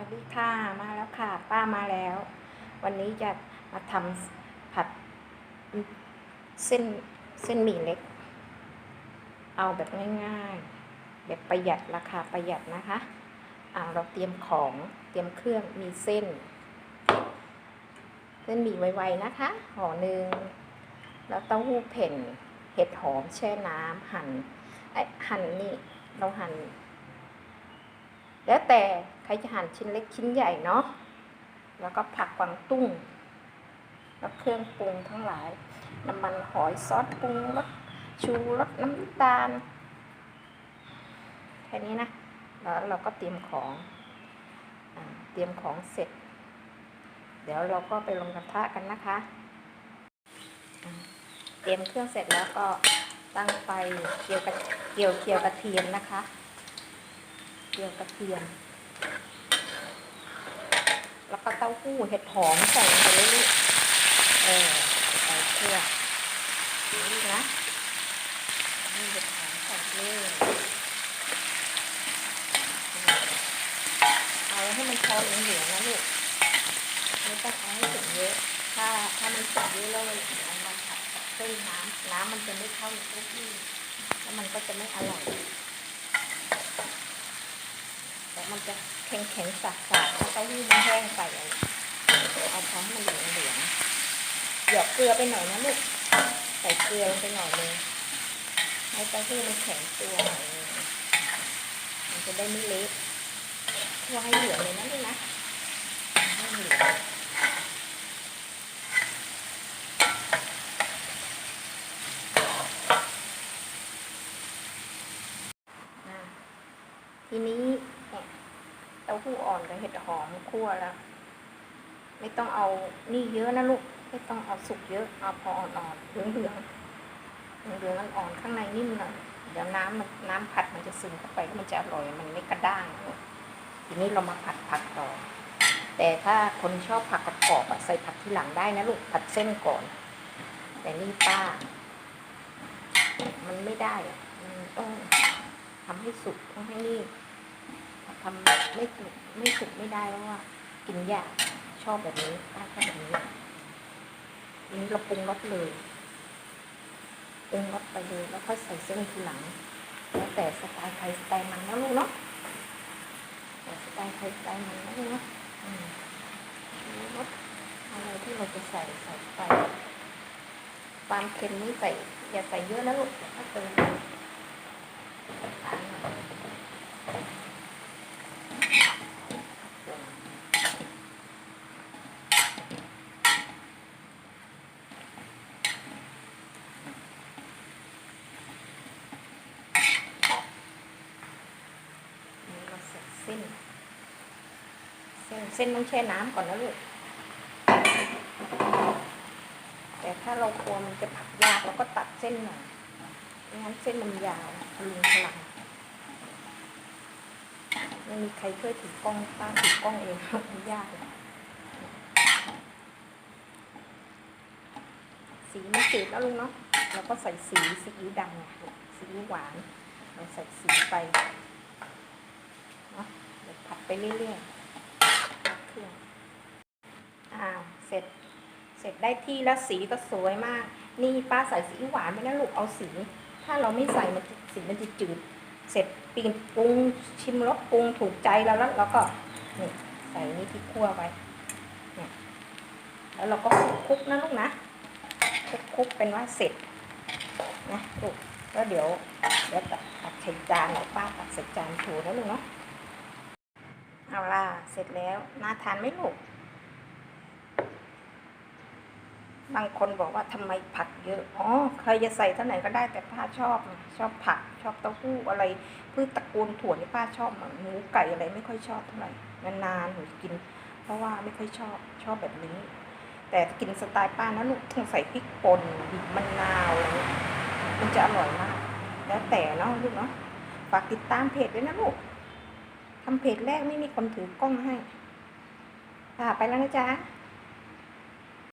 วัสดีค่ะมาแล้วค่ะ ป้ามาแล้ว วันนี้จะมาทำผัดเส้นเส้นหมี่เล็ก เอาแบบง่ายๆ แบบประหยัดราคาประหยัดนะคะอ่าเราเตรียมของเตรียมเครื่องมีเส้น เส้นหมี่ไวๆนะคะห่อหนึ่งแล้วเต้าหู้เพ่นเห็ดหอมแช่น้ำหั่นไอหั่นนี่เราหั่น แล้วแต่ใครจะหั่นชิ้นเล็กชิ้นใหญ่เนาะ แล้วก็ผักกวางตุ้ง แล้วเครื่องปรุงทั้งหลาย น้ำมันหอยซอสปรุงรสชูรสน้ำตาล แค่นี้นะ แล้วเราก็เตรียมของอเตรียมของเสร็จ เดี๋ยวเราก็ไปลงกระทะกันนะคะ เตรียมเครื่องเสร็จแล้วก็ตั้งไฟเกี่ยวกับเกี่ยวเกี่ยวกระเทียมนะคะ เจียวกระเทียม แล้วก็เต้าหู้เห็ดหอมใส่ลงไปเรื่อยๆเออใส่เครื่องนี่นะนี่เห็ดหอมใส่เลยเอาให้มันพอเหลืองๆนะลูกไม่ต้องเอาให้ถึงเยอะ ถ้าถ้ามันถึงเยอะแล้วเอามาผัดเส้นน้ำน้ำมันจะไม่เข้าในเต้าหู้แล้วมันก็จะไม่อร่อย มันจะแข็งแข็งๆสากๆถ้าเต้าหู้มันแห้งไปเอาพอให้มันเหลืองเหลืองๆหยอกเกลือไปหน่อยนะลูกใส่เกลือลงไปหน่อยนึงให้เต้าหู้มันแข็งตัวหน่อยนึงมันจะได้ไม่เละคั่วให้เหลืองเลยนะลูกนะให้เหลืองอะทีนี้ เต้าหู้อ่อนกับเห็ดหอมคั่วแล้ว ไม่ต้องเอานี่เยอะนะลูก ไม่ต้องเอาสุกเยอะ เอาพออ่อนๆเหลืองๆเหลืองเหลืองๆอ่อนๆข้างในนิ่มหน่อยเดี๋ยวน้ำมันน้ำผัดมันจะซึมเข้าไปแล้วมันจะอร่อย มันไม่กระด้าง ทีนี้เรามาผัดผักต่อ แต่ถ้าคนชอบผักกรอบๆอะใส่ผักที่หลังได้นะลูก ผัดเส้นก่อน แต่นี่ป้า มันไม่ได้อะมันต้องทำให้สุกต้องให้นี่ ทำไม่สุกไม่สุกไม่ได้แล้วว่ากินยากชอบแบบนี้ป้าชอบแบบนี้ทีนี้เราปรุงรสเลยปรุงรสไปเลยแล้วค่อยใส่เส้นทีหลัง แล้วแต่สไตล์ใครสไตล์มันนะลูกเนาะแต่สไตล์ใครสไตล์มันนะลูกเนาะอืมรสอะไรที่เราจะใส่ใส่ไป ความเค็มนี่ใส่อย่าใส่เยอะนะลูกถ้าเกินตามหน่อยนี่ เส้น เส้นเส้นต้องแช่น้ำก่อนนะลูก แต่ถ้าเรากลัวมันจะผัดยากเราก็ตัดเส้นหน่อยไม่งั้นเส้นมันยาวลุงพลังไม่มีใครช่วยถือกล้องป้าถือกล้องเองมันยากเลยสีมันจืดแล้วลุงเนาะเราก็ใส่สีซีอิ๊วดำไงลูกซีอิ๊วหวาน เราใส่สีไป ผัดไปเรื่อยๆเครื่องอ้าวเสร็จ เสร็จได้ที่แล้วสีก็สวยมาก นี่ป้าใส่สีหวานไม่นะลูกเอาสี ถ้าเราไม่ใส่มันสีมันจะจืด เสร็จปีนปรุงชิมรสปรุงถูกใจแล้วแล้วเราก็นี่ใส่นี่ที่คั่วไว้เนี่ยแล้วเราก็คลุกนะลูกนะคลุกคุกเป็นว่าเสร็จนะลูกแล้วเดี๋ยวเดี๋ยวตักตักใส่จานป้าตักใส่จานโชว์นะลูกเนาะ เสร็จแล้วน่าทานไหมลูก บางคนบอกว่าทำไมผักเยอะ อ๋อ ใครจะใส่เท่าไหร่ก็ได้แต่ป้าชอบ ชอบผัก ชอบเต้าหู้อะไรพืชตระกูลถั่วนี่ป้าชอบหมูไก่อะไรไม่ค่อยชอบเท่าไหร่ นานๆหนูกิน เพราะว่าไม่ค่อยชอบชอบแบบนี้ แต่กินสไตล์ป้านะลูกต้องใส่พริกป่นบีบมะนาวอะไรเงี้ยมันจะอร่อยมาก แล้วแต่เนาะลูกเนาะ ฝากติดตามเพจด้วยนะลูก ทำเพจแรกไม่มีคนถือกล้องให้ อ่า ไปแล้วนะจ๊ะ